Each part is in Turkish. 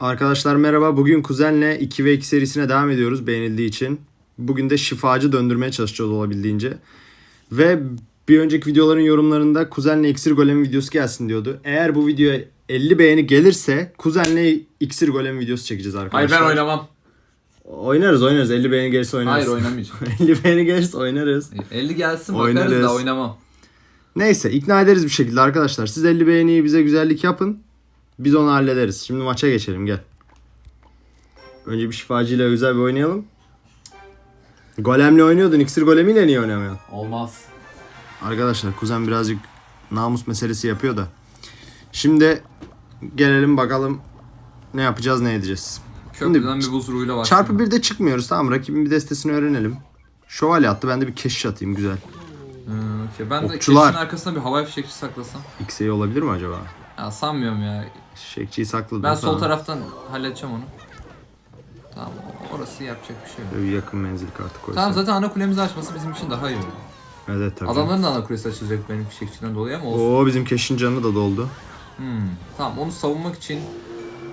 Arkadaşlar merhaba. Bugün kuzenle 2 ve 2 serisine devam ediyoruz beğenildiği için. Bugün de şifacı döndürmeye çalışacağız olabildiğince. Ve bir önceki videoların yorumlarında kuzenle iksir golemi videosu gelsin diyordu. Eğer bu videoya 50 beğeni gelirse kuzenle iksir golemi videosu çekeceğiz Hayır arkadaşlar. ben oynamam. Oynarız oynarız. 50 beğeni gelirse oynarız. Hayır oynamayacağım. 50 beğeni gelirse oynarız. 50 gelsin bakarız Oynarız. da oynamam. Neyse ikna ederiz bir şekilde arkadaşlar. Siz 50 beğeniyi bize güzellik yapın. Biz onu hallederiz. Şimdi maça geçelim gel. Önce bir şifacıyla güzel bir oynayalım. Golemle oynuyordun. İksir golemiyle niye oynamıyorsun? Olmaz. Arkadaşlar kuzen birazcık namus meselesi yapıyor da. Şimdi gelelim bakalım ne yapacağız ne edeceğiz. Köprüden bir buz ruhuyla başlayalım. Çarpı bir de çıkmıyoruz tamam rakibin bir destesini öğrenelim. Şövalye attı ben de bir keşiş atayım güzel. Hmm, okey. Ben de Okçular. keşin arkasına bir havai fişekçi saklasam. X'e olabilir mi acaba? Ya sanmıyorum ya. Şekçiyi sakladım. Ben sol taraftan halledeceğim onu. Tamam orası yapacak bir şey yok. Böyle yakın menzil kartı koysam. Tamam zaten ana kulemizi açması bizim için daha iyi olur. Evet tabii. Adamların da ana kulesi açılacak benim fişekçiden dolayı ama olsun. Oo bizim keşin canı da doldu. Hmm, tamam onu savunmak için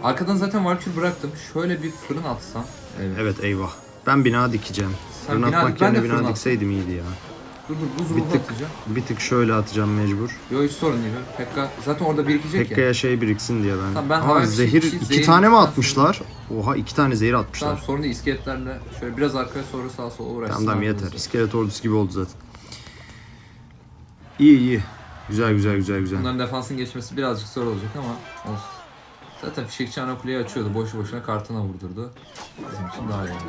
arkadan zaten Valkyrie bıraktım. Şöyle bir fırın atsam. Evet. Evet eyvah. Ben bina dikeceğim. Sen Fırın bina- atmak de yerine bina attım. dikseydim iyiydi ya. Dur dur buz Bir ruhu tık, atacağım. bir tık şöyle atacağım mecbur. Yok hiç sorun değil. Pekka zaten orada birikecek ya. Pekka'ya şey biriksin diye ben. Tamam, ben Aa, havai zehir fişekçi, iki zehir tane mi biriktikten atmışlar? Oha iki tane zehir atmışlar. Tamam Tamam sorun değil iskeletlerle şöyle biraz arkaya sonra sağa sola uğraşsın. tamam, yeter. arkamızda. İskelet ordusu gibi oldu zaten. İyi iyi. Güzel güzel güzel güzel. Bunların defansın geçmesi birazcık zor olacak ama olsun. Zaten fişekçi ana kuleyi açıyordu. Boşu boşuna kartına vurdurdu. Bizim için daha iyi oldu.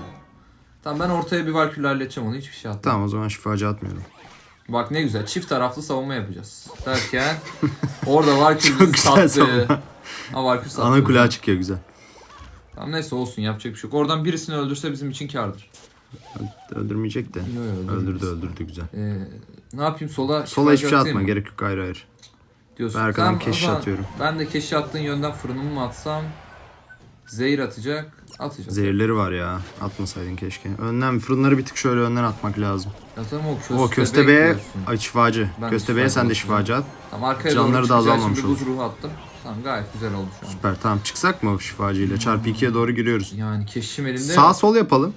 Tamam ben ortaya bir Valkyrie halledeceğim onu. Hiçbir şey atmam. Tamam o zaman şifacı atmıyorum. Bak ne güzel. Çift taraflı savunma yapacağız. Derken orada Valkyrie bizi sattı. Ha Valkyrie sattı. Ana kule çıkıyor güzel. Tamam neyse olsun yapacak bir şey yok. Oradan birisini öldürse bizim için kardır. Öldürmeyecek de. Yo, yo, Öldürdü öldürdü güzel. Ee, ne yapayım sola Sola hiçbir şey atma mı? gerek yok hayır hayır. diyorsun. Ben arkadan zaman atıyorum. Ben de keşi attığın yönden fırınımı mı atsam? Zehir atacak. Atacak. Zehirleri var ya. Atmasaydın keşke. Önden fırınları bir tık şöyle önden atmak lazım. Ya tamam o köstebe O köstebeğe ay şifacı. Ben köstebeğe sen de şifacı at. Tamam arkaya Canları da azalmamış olur. ruhu attım. Tamam gayet güzel oldu şu an. Süper tamam çıksak mı o şifacıyla? Çarpı 2'ye doğru giriyoruz. Yani keşişim elimde. Sağ sol yapalım.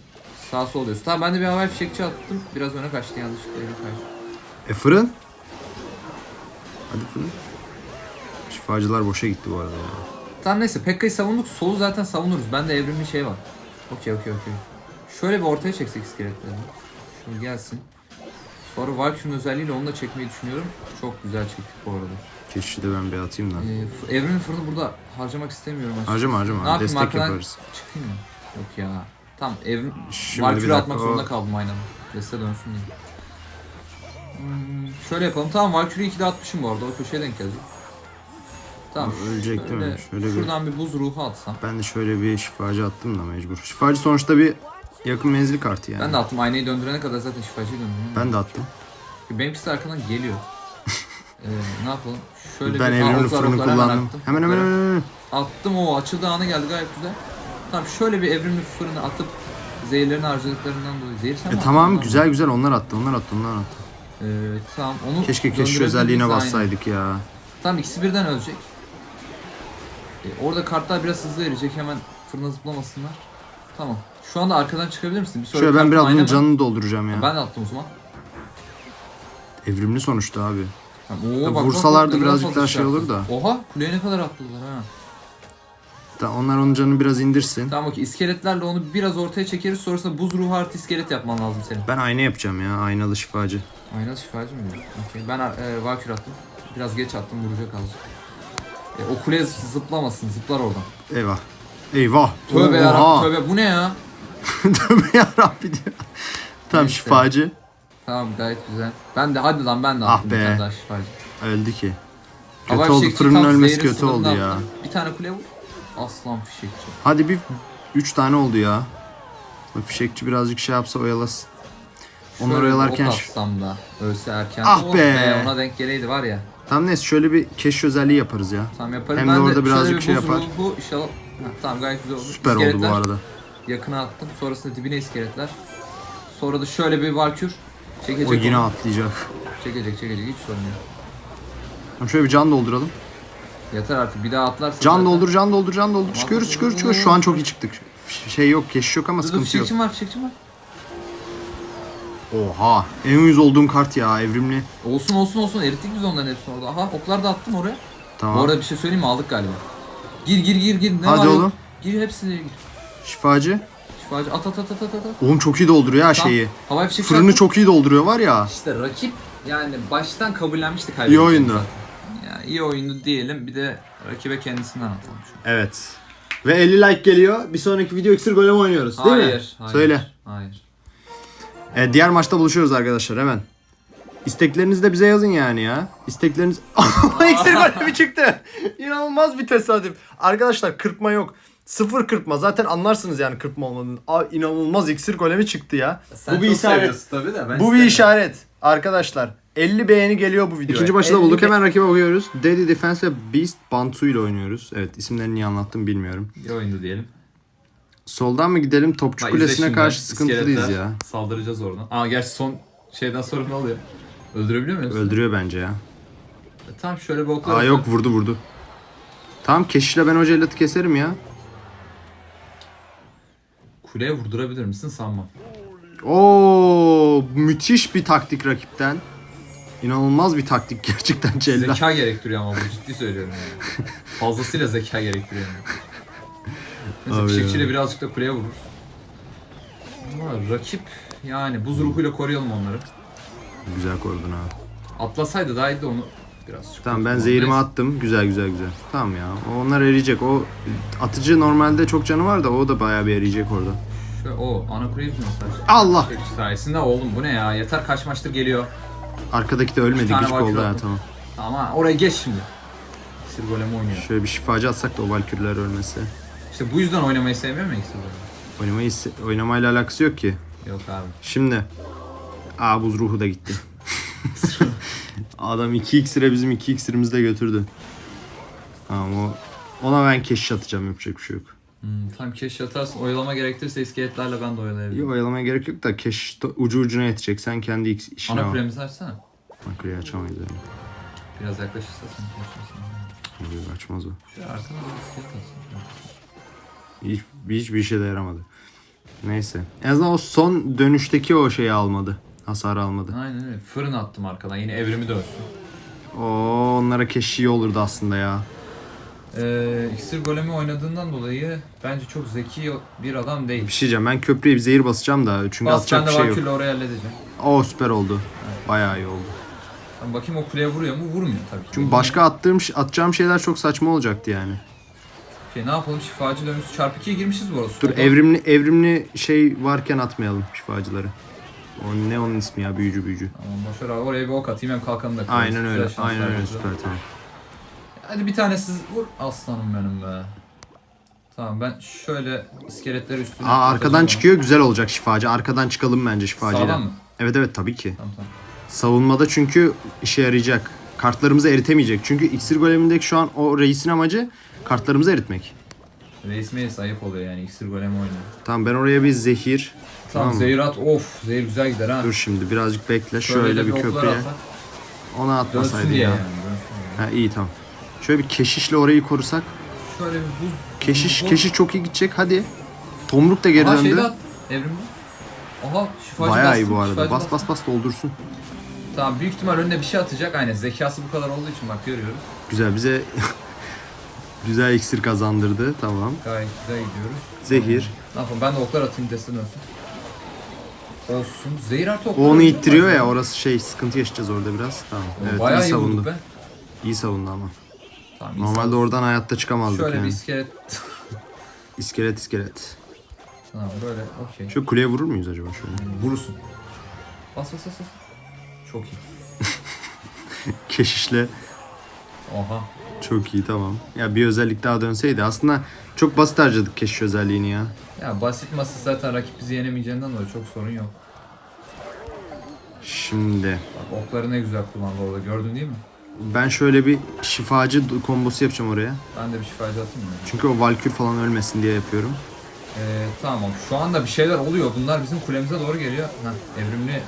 Sağ sol diyorsun. Tamam ben de bir havai fişekçi attım. Biraz öne kaçtı yanlışlıkla elim kaçtı. E fırın. Hadi fırın. Şifacılar boşa gitti bu arada ya. Tamam neyse Pekka'yı savunduk. Solu zaten savunuruz. Bende evrimli şey var. Okey okey okey. Şöyle bir ortaya çeksek iskeletleri. Şunu gelsin. Sonra Valkyrie'nin özelliğiyle onu da çekmeyi düşünüyorum. Çok güzel çektik bu arada. Keşişi de ben bir atayım da. Ee, evrimli fırını burada harcamak istemiyorum açıkçası. Harcama Ne harcama. yapayım Destek arkadan yaparız. çıkayım mı? Yok ya. Tamam evrim... Şimdi Valkyrie atmak o- zorunda kaldım aynen. Deste dönsün diye. Hmm, şöyle yapalım. Tamam Valkyrie'yi 2'de atmışım bu arada. O köşeye denk gelecek. Tamam. Ölecek değil mi? Şöyle bir- Şuradan bir buz ruhu atsam. Ben de şöyle bir şifacı attım da mecbur. Şifacı sonuçta bir yakın menzil kartı yani. Ben de attım. Aynayı döndürene kadar zaten şifacıyı döndürdüm. Ben de attım. Benimkisi de arkadan geliyor. ee, ne yapalım? Şöyle ben bir evrimli fırını kullandım. Hemen hemen hemen. hemen. Attım o açıldı anı geldi gayet güzel. Tamam şöyle bir evrimli fırını atıp zehirlerini harcadıklarından dolayı. Zehir sen E tamam güzel güzel onlar attı onlar attı onlar attı. mı? Ee, tamam onu Keşke döndürebiliriz, özelliğine bassaydık ya. Tamam ikisi birden ölecek. Ee, orada kartlar biraz hızlı erecek hemen fırına zıplamasınlar. Tamam. Şu anda arkadan çıkabilir misin? Bir Şöyle ben biraz bunun canını dolduracağım ya. Ben de attım o zaman. Evrimli sonuçta abi. Tamam, oo, Ya bak, bak, vursalardı bak, birazcık daha şey olur da. Oha kuleye ne kadar attılar ha. Da onlar onun canını biraz indirsin. Tamam okey iskeletlerle onu biraz ortaya çekeriz sonrasında buz ruhu artı iskelet yapman lazım senin. Ben ayna yapacağım ya aynalı şifacı. Aynen şifacı mı? Okey ben e, Valkyrie attım. Biraz geç attım vuracak azıcık. E, o kule zıplamasın zıplar oradan. Eyvah. Eyvah. Tövbe yarabbim tövbe bu ne ya? Tövbe yarabbi diyor. Tamam Neyse. şifacı. Tamam gayet güzel. Ben de hadi lan ben de Ah attım bir be. tane daha şifacı. Öldü ki. Kötü Havai oldu. fişekçi Fırının tam ölmesi kötü oldu ya. attım. Bir tane kule vur. Aslan fişekçi. Hadi bir 3 tane oldu ya. Bu Fişekçi birazcık şey yapsa oyalasın. Onlar Şöyle bir oyalarken ok atsam da ölse erken. Ah Oh be. Ona denk geleydi var ya. Tamam neyse şöyle bir keşif özelliği yaparız ya. Tamam yaparım. Hem ben de orada şöyle birazcık bir şey yapar. ruhu inşallah. Ha, tamam gayet güzel oldu. Süper oldu bu arada. Yakına attım. Sonrasında dibine iskeletler. Sonra da şöyle bir Valkür. Çekecek O yine onu. atlayacak. Çekecek çekecek hiç sorun yok. Tamam şöyle bir can dolduralım. Yeter artık bir daha atlarsa. Can zaten- doldur, can doldur, can doldur. Çıkıyoruz, çıkıyoruz, çıkıyoruz. Şu an çok iyi çıktık. Şey yok, keşiş yok ama Dur dur sıkıntı yok. fişekçim var fişekçim var. Oha. En uyuz olduğum kart ya evrimli. Olsun olsun olsun erittik biz onların hepsini orada. Aha oklar da attım oraya. Tamam. Bu arada bir şey söyleyeyim mi aldık galiba. Gir gir gir gir. Ne Hadi var yok? oğlum. Gir hepsini gir. Şifacı. Şifacı at at at at at at. Oğlum çok iyi dolduruyor ha Tamam. şeyi. Havai fişek Fırını çaktım. çok iyi dolduruyor var ya. İşte rakip yani baştan kabullenmişti İyi kaybedeceğini oyundu. zaten. Ya iyi oyundu diyelim bir de rakibe kendisinden an. Evet. Ve 50 like geliyor. Bir sonraki video iksir golem oynuyoruz değil mi? hayır, hayır. Söyle. Hayır. Evet, diğer maçta buluşuyoruz arkadaşlar hemen. İsteklerinizi de bize yazın yani ya. İstekleriniz... iksir golemi çıktı. İnanılmaz bir tesadüf. Arkadaşlar kırpma yok. Sıfır kırpma. Zaten anlarsınız yani kırpma olmadığını. Aa, inanılmaz iksir golemi çıktı ya. bu bir işaret. tabii de ben Bu bir işaret. Arkadaşlar 50 beğeni geliyor bu videoya. İkinci maçı da 50 bulduk. be- Hemen rakibe bakıyoruz. Daddy Defense ve Beast Bantu ile oynuyoruz. Evet isimlerini niye anlattım bilmiyorum. İyi oyundu diyelim. Soldan mı gidelim? Topçu izle Kulesi'ne şimdi. karşı sıkıntılıyız İskeletler. ya. Saldıracağız oradan. Aa gerçi son şeyden sonra ne oluyor? Öldürebiliyor muyuz? Öldürüyor bence ya. E, tamam şöyle bir oklar. Aa yok vurdu vurdu. Tamam keşişle ben o cellatı keserim ya. Kuleye vurdurabilir misin sanmam. Oo müthiş bir taktik rakipten. İnanılmaz bir taktik gerçekten cellat. Zeka gerektiriyor ama bu ciddi söylüyorum yani. Fazlasıyla zeka gerektiriyor yani. Mesela Abi fişekçiyle ya. birazcık da kuleye vurur. Ama rakip yani buz ruhuyla koruyalım onları. Güzel korudun ha. Atlasaydı daha iyiydi onu biraz. Tamam ben zehirimi attım. Güzel güzel güzel. Tamam ya. Onlar eriyecek. O atıcı normalde çok canı var da o da bayağı bir eriyecek orada. Şöyle, o ana kuleyi mi? Allah! Fişekçi sayesinde oğlum bu ne ya yeter kaç maçtır geliyor. Arkadaki de ölmedi. Tane Gıcık oldu ha attım. tamam. Ama oraya geç şimdi. İksir golemi oynuyor. Şöyle bir şifacı atsak da o valkürler ölmesi. İşte bu yüzden oynamayı sevmiyorum ya iksir golemi. Oynamayı, oynamayla alakası yok ki. Yok abi. Şimdi. Aa buz ruhu da gitti. Adam 2 iksire bizim 2 iksirimizi de götürdü. Tamam o. Ona ben keşiş atacağım yapacak bir şey yok. Hmm, tam keş atarsın. Oyalama gerektirirse iskeletlerle ben de oyalayabilirim. İyi oyalamaya gerek yok da keşiş de ucu ucuna yetecek. Sen kendi iks- işine Ana bak. kulemizi açsana. Makreyi açamayız yani. Biraz yaklaşırsa sen açarsın. Yok, Açmaz o. Şöyle arkana bir iskelet atsın. Hiç, hiçbir işe de yaramadı. Neyse. En azından o son dönüşteki o şeyi almadı. Hasarı almadı. Aynen öyle. Fırın attım arkadan. Yine evrimi dönsün. Oo onlara keşiş iyi olurdu aslında ya. Ee, iksir golemi oynadığından dolayı bence çok zeki bir adam değil. Bir şey diyeceğim ben köprüye bir zehir basacağım da çünkü Bas ben atacak de bir şey yok. Oraya halledeceğim. Oo süper oldu. Bayağı iyi oldu. Ben bakayım o kuleye vuruyor mu? Vurmuyor tabii ki. Çünkü başka attığım atacağım şeyler çok saçma olacaktı yani. Şey, ne yapalım şifacı dönüşü çarpı 2'ye girmişiz bu arada. Dur Solda- evrimli evrimli şey varken atmayalım şifacıları. O ne onun ismi ya büyücü büyücü. Tamam boşver abi oraya bir ok atayım hem kalkanı da kırarız. Aynen Güzel öyle. şanslar Aynen öyle bize. süper tamam. Hadi bir tane siz vur aslanım benim be. Tamam ben şöyle iskeletleri üstüne Aa arkadan çıkıyor güzel olacak şifacı. Arkadan çıkalım bence şifacıyla. Sağdan mı? Evet evet tabii ki. Tamam tamam. Savunmada çünkü işe yarayacak. Kartlarımızı eritemeyecek. Çünkü iksir golemindeki şu an o reisin amacı kartlarımızı eritmek. Reis meis ayıp oluyor yani iksir golemi oynuyor. Tamam ben oraya bir zehir. Tamam, Tamam mı? zehir at of zehir güzel gider ha. Dur şimdi birazcık bekle. Şöyle, bir oklar köprüye. atsak, Ona atmasaydı ya. yani. Ha iyi tamam. Şöyle bir keşişle orayı korusak. Şöyle bir buz. Keşiş buz- keşiş çok iyi gidecek hadi. Tomruk da geri Aha döndü. şeyde at. Evrimde. Aha şifacı Bayağı iyi bastım, bu arada. Bas bas bas doldursun. Tamam büyük ihtimal önüne bir şey atacak. Aynen zekası bu kadar olduğu için bak görüyoruz. Güzel bize güzel iksir kazandırdı. Tamam. Gayet güzel gidiyoruz. Zehir. Ne yapalım ben de oklar atayım desin olsun. Olsun. Zehir artı O oklar onu atayım ittiriyor ya orası şey sıkıntı yaşayacağız orada biraz. Tamam. O Evet Bayağı iyi iyi savundu. be. İyi savundu ama. Tamam, iyi Normalde savunduk. oradan hayatta çıkamazdık Şöyle yani. bir iskelet. İskelet iskelet. Tamam böyle okey. Şu kuleye vurur muyuz acaba şöyle? Vurursun. Bas bas bas bas. Çok iyi. Keşişle Oha. çok iyi tamam. Ya bir özellik daha dönseydi. Aslında çok basit harcadık keşiş özelliğini ya. Ya basit masa zaten rakip bizi yenemeyeceğinden dolayı çok sorun yok. Şimdi Bak okları ne güzel kullandı orada gördün değil mi? ben şöyle bir şifacı kombosu yapacağım oraya. Ben de bir şifacı atayım mı? Çünkü o valkür falan ölmesin diye yapıyorum. Ee, tamam şu anda bir şeyler oluyor. Bunlar bizim kulemize doğru geliyor. Heh, evrimli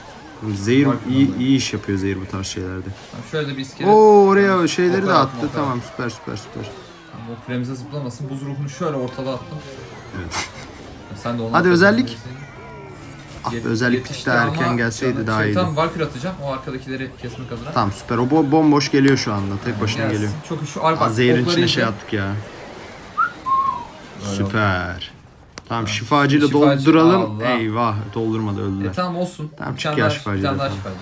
Zehir iyi, iyi iş yapıyor Zehir bu tarz şeylerde. Tamam, şöyle de bir iskelet. Oo oraya şeyleri de attı. oklar. Tamam süper süper süper. Tamam, o kulemize zıplamasın. Buz ruhunu şöyle ortada attım. Evet. Sen de onu Hadi özellik. Ah be, özellik daha ama erken gelseydi daha şey, iyiydi. Tamam Valkyrie atacağım. O arkadakileri kesmek adına. Tamam süper. O bo- bomboş geliyor şu anda. Tek başına Gelsin. geliyor. Çok. Şu Aa, bak. Zehir'in okları içine şey attık ya. Süper. Tamam şifacıyla Şifacı, dolduralım. Allah. Eyvah doldurmadı öldüler. E tamam olsun. Tamam, çık ya şifacı Bir tane daha zaten. şifacı.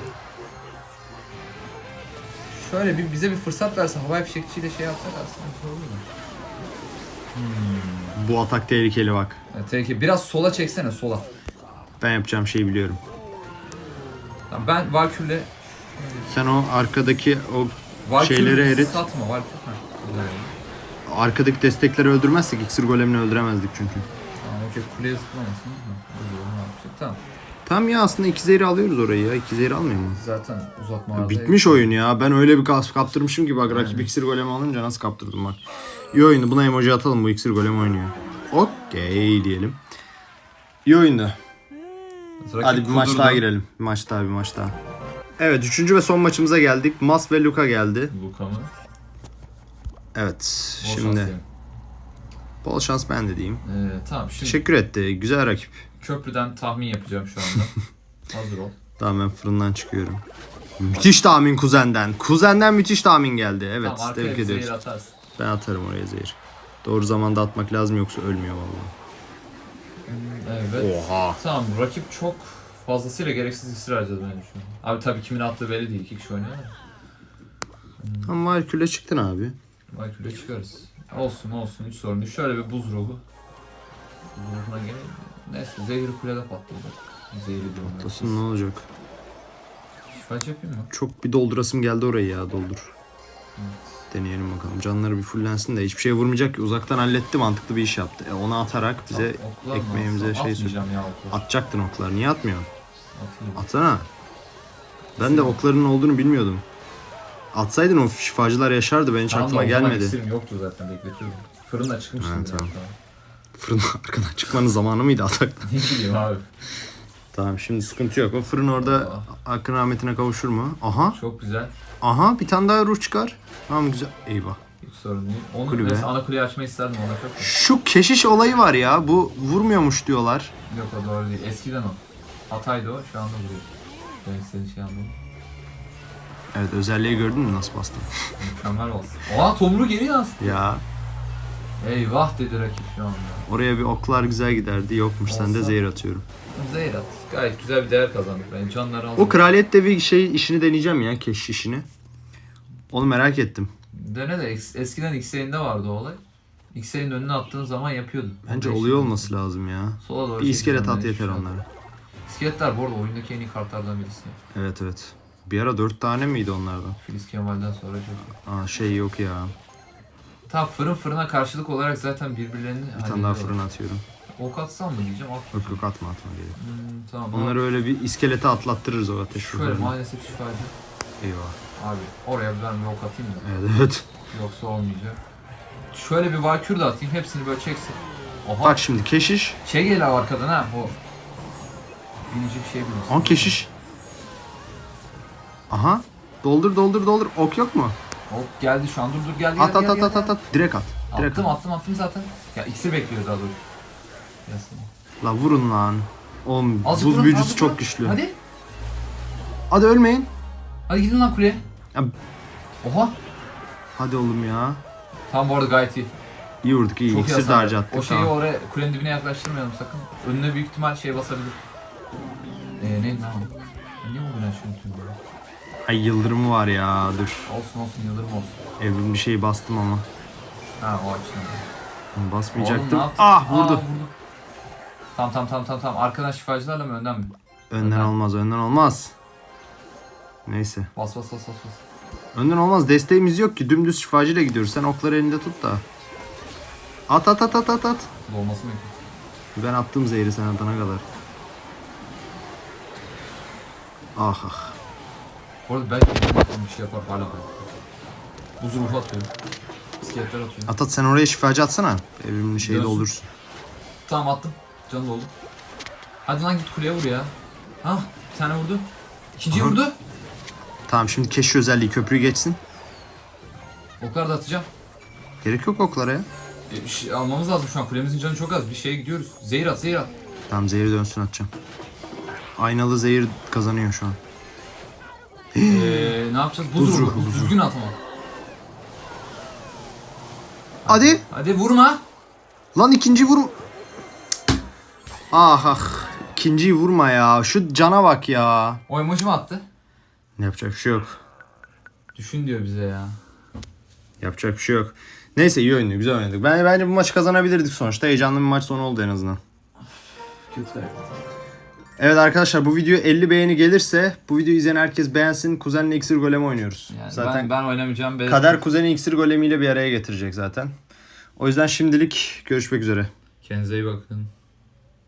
Şöyle bir bize bir fırsat verse havai fişekçiyle şey yapsak aslında güzel olur mu? Bu atak tehlikeli bak. Evet, tehlikeli. Biraz sola çeksene sola. Ben yapacağım şeyi biliyorum. Tamam, ben Valkyrie'le Sen o arkadaki o Şeyleri erit. satma Valkyrie. Ha, güzel oldu. arkadaki destekleri öldürmezsek iksir golemini öldüremezdik çünkü. Okey kuleye zıplamasın. Ne yapacak? Tamam. Tamam ya aslında iki zehri alıyoruz orayı ya. İki zehri almıyor mu? Zaten uzatma arada- Bitmiş oyun ya. Ben öyle bir kas kaptırmışım ki bak rakip Yani. iksir golemi alınca nasıl kaptırdım bak. İyi oyundu. Buna emoji atalım. Bu iksir golemi oynuyor. Okey diyelim. İyi oyundu. Rakip Hadi bir maç kudurdu. daha girelim. Bir maç daha bir maç daha. Evet üçüncü ve son maçımıza geldik. Mas ve Luka geldi. Luka mı? Evet Bol şimdi diyelim. Bol şans ben de diyeyim. Ee, tamam şimdi Teşekkür etti. Güzel rakip. köprüden tahmin yapacağım şu anda. Hazır ol. Tamam ben fırından çıkıyorum. Müthiş tahmin kuzenden. Kuzenden müthiş tahmin geldi. Evet tamam arkaya tebrik bir ediyoruz. zehir atarsın. Ben atarım oraya zehir. Doğru zamanda atmak lazım yoksa ölmüyor vallahi. Evet. Oha. Tamam rakip çok fazlasıyla gereksiz iksir harcadı ben düşünüyorum. Abi tabii kimin attığı belli değil. İki kişi oynuyor da. Tamam Valkür'le çıktın abi. Valkyrie'ye çıkarız. Olsun olsun hiç sorun değil. Şöyle bir buz ruhu. Buz ruhuna gene neyse zehri kulede patladı. Zehri diyorum. ben. Patlasın ne olacak? Şifacı yapayım mı? Çok bir doldurasım geldi orayı ya doldur. Evet. Deneyelim bakalım. Canları bir fullensin de hiçbir şey vurmayacak ki. Uzaktan halletti mantıklı bir iş yaptı. E, onu atarak bize oklar mı ekmeğimize şey Atmayacağım ya oklar. atacaktın oklar. Niye atmıyorsun? Atayım. Atsana. Ben de okların olduğunu bilmiyordum. Atsaydın o şifacılar yaşardı. Ben hiç Tamam da aklıma o zaman gelmedi. iksirim yoktu zaten bekletiyordum. Fırında çıkmıştım Ha, tamam. Fırın arkadan çıkmanın zamanı mıydı ataktan? Ne bileyim abi. Tamam şimdi sıkıntı yok. O fırın orada hakkın rahmetine kavuşur mu? Aha. Çok güzel. Aha bir tane daha ruh çıkar. Tamam güzel. Eyvah. Hiç sorun değil. Onu Kulübe. mesela ana kuleyi açmayı isterdim ona çok. Şu keşiş olayı var ya. Bu vurmuyormuş diyorlar. Yok o doğru değil. Eskiden o. Hatay'dı o. Şu anda vuruyor. Ben senin şey anladım. Evet özelliği gördün mü nasıl bastım? Mükemmel olsun. Oha Tomru geri yansıdı. Ya Eyvah dedi rakip şu anda. oraya bir oklar güzel giderdi. Yokmuş sen de Olsa. zehir atıyorum. Zehir at. Gayet güzel bir değer kazandık. Ben canları aldım. O kraliyet devi şey işini deneyeceğim ya keşiş işini. Onu merak ettim. Dene de es- eskiden X'lerinde vardı o olay. X'lerin önüne attığın zaman yapıyordu. Bence oluyor olması lazım ya. Sola doğru Bir iskelet çekeceğim at ben yeter şu onlara. İskeletler bu arada oyundaki en iyi kartlardan birisi. Evet evet. Bir ara dört tane miydi onlardan? Filiz Kemal'den sonra çok. Aa şey yok ya. Tam fırın fırına karşılık olarak zaten birbirlerini Bir tane daha fırın atıyorum. Ok atsam mı diyeceğim. At. Yok yok atma atma gerek. Hmm, tamam. Onları öyle bir iskelete atlattırırız o ateş Şöyle ruhlarını. maalesef şifacı. Eyvah. Abi oraya ben bir ok atayım da. Evet evet. Yoksa olmayacak. Şöyle bir valkür de atayım. Hepsini böyle çeksin. Oha. Bak şimdi keşiş. Şey geliyor arkadan ha. O. Binici bir şey biliyorsun. Aa keşiş. Aha. Doldur doldur doldur. Ok yok mu? Hop geldi şu an. Dur dur gel gel At at gel, at gel, at at at. Direkt at. Direkt Attım at. attım attım zaten. Ya ikisi bekliyor daha doğrusu. Gelsin. La vurun lan. Oğlum Azıcık buz vurun, büyücüsü çok vurun. güçlü. Hadi. Hadi ölmeyin. Hadi gidin lan kuleye. Ya- Oha. Hadi oğlum ya. Tam bu arada gayet iyi. İyi vurduk iyi. Çok İksir de hasar. harcattık. O şeyi tamam. oraya kulenin dibine yaklaştırmayalım sakın. Önüne büyük ihtimal şey basabilir. Eee neydi lan o? Niye vurdun aşağı tüm böyle? Ay yıldırımı var ya dur. Olsun olsun yıldırım olsun. Evrim bir şey bastım ama. Ha o açıdan. Onu Basmayacaktım. Oğlum ne yaptın? ah Aa, vurdu. Tamam tamam tamam tamam tamam. Arkadan şifacılarla mı önden mi? Önden olmaz önden olmaz. Neyse. Bas bas bas bas bas. Önden olmaz. Desteğimiz yok ki. Dümdüz şifacıyla gidiyoruz. Sen okları elinde tut da. At at at at at at. Dolması mı yapıyor? Ben attım zehri sen atana kadar. Ah ah. Bu arada belki bir şey yapar hala var. Buz ruhu atıyor. İskeletler atıyor. At at sen oraya şifacı atsana. Evrimin şeyi Dönsün. doldursun. Tamam attım. Canı doldu. Hadi lan git kuleye vur ya. Hah bir tane vurdu. İkinciyi Aha. vurdu. Tamam şimdi keşif özelliği köprüyü geçsin. Oklar da atacağım. Gerek yok oklara ya. E, bir şey almamız lazım şu an. Kulemizin canı çok az. Bir şeye gidiyoruz. Zehir at, zehir at. Tamam zehri dönsün atacağım. Aynalı zehir kazanıyor şu an. Ee, ne yapacağız? Buz, Buz ruhu. ruhu, buz Düzgün at ama. Hadi. Hadi vurma. Lan ikinci vurma. Ah ah. İkinciyi vurma ya. Şu cana bak ya. O emoji mi attı? Yapacak bir şey yok. Düşün diyor bize ya. Yapacak bir şey yok. Neyse iyi oynadık, güzel oynadık. Ben bence bu maçı kazanabilirdik sonuçta. Heyecanlı bir maç sonu oldu en azından. Kötü kaybettik. Evet arkadaşlar bu video 50 beğeni gelirse bu videoyu izleyen herkes beğensin. Kuzenle iksir golemi oynuyoruz. Yani zaten ben, ben oynamayacağım. Ben... kader kuzeni iksir golemiyle bir araya getirecek zaten. O yüzden şimdilik görüşmek üzere. Kendinize iyi bakın.